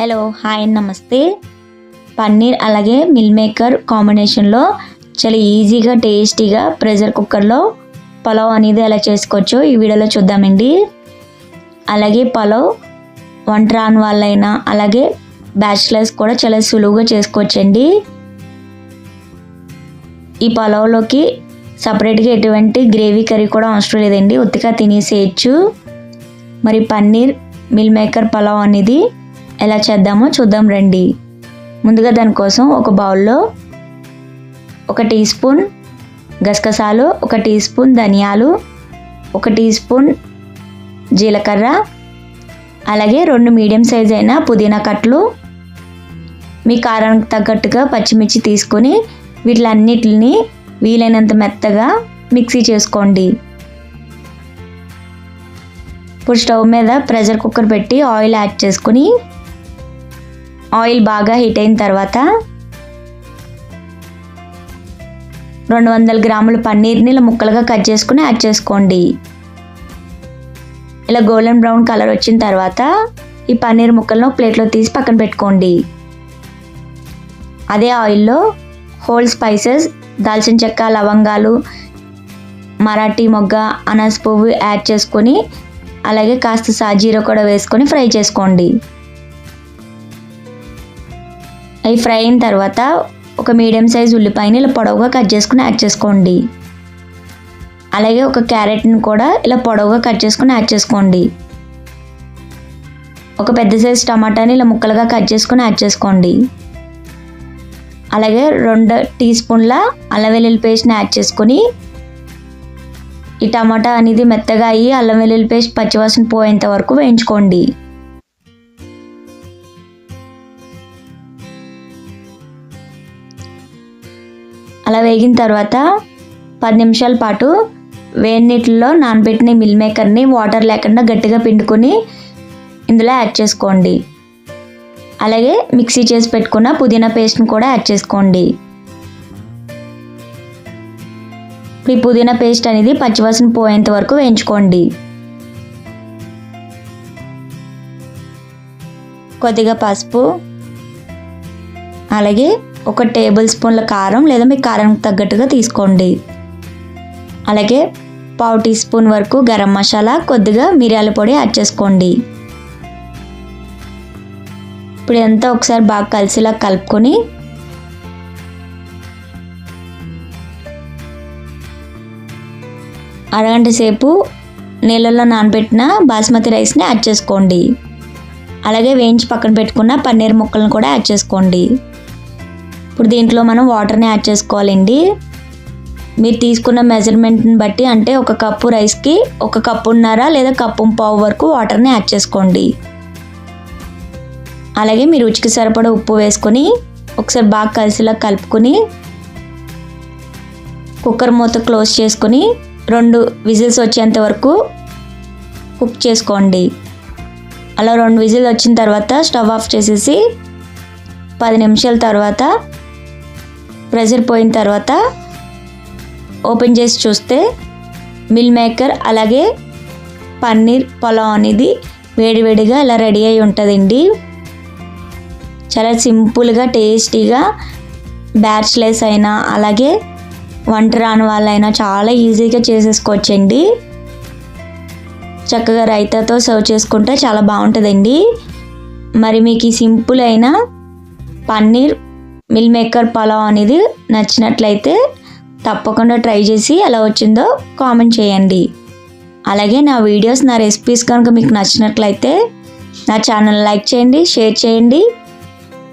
Hello hi నమస్తే. పన్నీర్ అలాగే meal maker కాంబినేషన్లో చాలా ఈజీగా టేస్టీగా ప్రెషర్ కుక్కర్లో పలావ్ అనేది ఎలా చేసుకోవచ్చో ఈ వీడియోలో చూద్దామండి. అలాగే పలావ్ వంట రాని వాళ్ళైనా అలాగే బ్యాచిలర్స్ కూడా చాలా సులువుగా చేసుకోవచ్చండి. ఈ పలావ్లోకి సపరేట్గా ఎటువంటి గ్రేవీ కర్రీ కూడా అవసరం లేదండి. ఉత్తిగా తినేసేయచ్చు. మరి పన్నీర్ మిల్ మేకర్ పలావ్ అనేది ఎలా చేద్దామో చూద్దాం రండి. ముందుగా దానికోసం ఒక బౌల్లో ఒక టీ స్పూన్ గసగసాలు ఒక టీ స్పూన్ ధనియాలు ఒక టీ స్పూన్ జీలకర్ర అలాగే రెండు మీడియం సైజ్ అయిన పుదీనా కట్టలు మీ కారానికి తగ్గట్టుగా పచ్చిమిర్చి తీసుకొని వీటిలన్నిటిని వీలైనంత మెత్తగా మిక్సీ చేసుకోండి. ఇప్పుడు స్టవ్ మీద ప్రెషర్ కుక్కర్ పెట్టి ఆయిల్ యాడ్ చేసుకొని ఆయిల్ బాగా హీట్ అయిన తర్వాత రెండు వందల గ్రాముల పన్నీర్ని ఇలా ముక్కలుగా కట్ చేసుకుని యాడ్ చేసుకోండి. ఇలా గోల్డెన్ బ్రౌన్ కలర్ వచ్చిన తర్వాత ఈ పన్నీర్ ముక్కలను ప్లేట్లో తీసి పక్కన పెట్టుకోండి. అదే ఆయిల్లో హోల్ స్పైసెస్ దాల్చిన చెక్క లవంగాలు మరాఠీ మొగ్గ అనాస్ పువ్వు యాడ్ చేసుకొని అలాగే కాస్త సాజీరా కూడా వేసుకొని ఫ్రై చేసుకోండి. అవి ఫ్రై అయిన తర్వాత ఒక మీడియం సైజ్ ఉల్లిపాయని ఇలా పొడవుగా కట్ చేసుకుని యాడ్ చేసుకోండి. అలాగే ఒక క్యారెట్ని కూడా ఇలా పొడవుగా కట్ చేసుకుని యాడ్ చేసుకోండి. ఒక పెద్ద సైజ్ టమాటాని ఇలా ముక్కలుగా కట్ చేసుకుని యాడ్ చేసుకోండి. అలాగే రెండు టీ స్పూన్ల అల్లం వెల్లుల్లి పేస్ట్ని యాడ్ చేసుకొని ఈ టమాటా అనేది మెత్తగా అయ్యి అల్లం వెల్లుల్లి పేస్ట్ పచ్చివాసన పోయేంత వరకు వేయించుకోండి. అలా వేగిన తర్వాత పది నిమిషాల పాటు వేడి నీటిలో నానబెట్టిన మిల్ మేకర్ని వాటర్ లేకుండా గట్టిగా పిండుకొని ఇందులో యాడ్ చేసుకోండి. అలాగే మిక్సీ చేసి పెట్టుకున్న పుదీనా పేస్ట్ని కూడా యాడ్ చేసుకోండి. ఈ పుదీనా పేస్ట్ అనేది పచ్చివాసన పోయేంత వరకు వేయించుకోండి. కొద్దిగా పసుపు అలాగే ఒక టేబుల్ స్పూన్ల కారం లేదా మీ కారం తగ్గట్టుగా తీసుకోండి. అలాగే పావు టీ స్పూన్ వరకు గరం మసాలా కొద్దిగా మిరియాల పొడి యాడ్ చేసుకోండి. ఇప్పుడు ఇదంతా ఒకసారి బాగా కలిసిలా కలుపుకొని అరగంట సేపు నీళ్ళలో నానబెట్టిన బాస్మతి రైస్ని యాడ్ చేసుకోండి. అలాగే వేయించి పక్కన పెట్టుకున్న పన్నీర్ ముక్కలను కూడా యాడ్ చేసుకోండి. ఇప్పుడు దీంట్లో మనం వాటర్ని యాడ్ చేసుకోవాలండి. మీరు తీసుకున్న మెజర్మెంట్ని బట్టి అంటే ఒక కప్పు రైస్కి ఒక కప్పున్నర లేదా కప్పు పావు వరకు వాటర్ని యాడ్ చేసుకోండి. అలాగే మీ రుచికి సరిపడా ఉప్పు వేసుకొని ఒకసారి బాగా కలిసిలా కలుపుకొని కుక్కర్ మూత క్లోజ్ చేసుకొని రెండు విజిల్స్ వచ్చేంత వరకు కుక్ చేసుకోండి. అలా రెండు విజిల్ వచ్చిన తర్వాత స్టవ్ ఆఫ్ చేసేసి పది నిమిషాల తర్వాత ప్రెషర్ పోయిన తర్వాత ఓపెన్ చేసి చూస్తే మిల్ మేకర్ అలాగే పన్నీర్ పొలం అనేది వేడివేడిగా అలా రెడీ అయి ఉంటుందండి. చాలా సింపుల్గా టేస్టీగా బ్యాచ్లెస్ అయినా అలాగే వంట రాని వాళ్ళైనా చాలా ఈజీగా చేసేసుకోవచ్చండి. చక్కగా రైతాతో సర్వ్ చేసుకుంటే చాలా బాగుంటుందండి. మరి మీకు ఈ సింపుల్ అయిన పన్నీర్ మిల్ మేకర్ పలావ్ అనేది నచ్చినట్లయితే తప్పకుండా ట్రై చేసి ఎలా వచ్చిందో కామెంట్ చేయండి. అలాగే నా వీడియోస్ నా రెసిపీస్ కనుక మీకు నచ్చినట్లయితే నా ఛానల్ లైక్ చేయండి షేర్ చేయండి.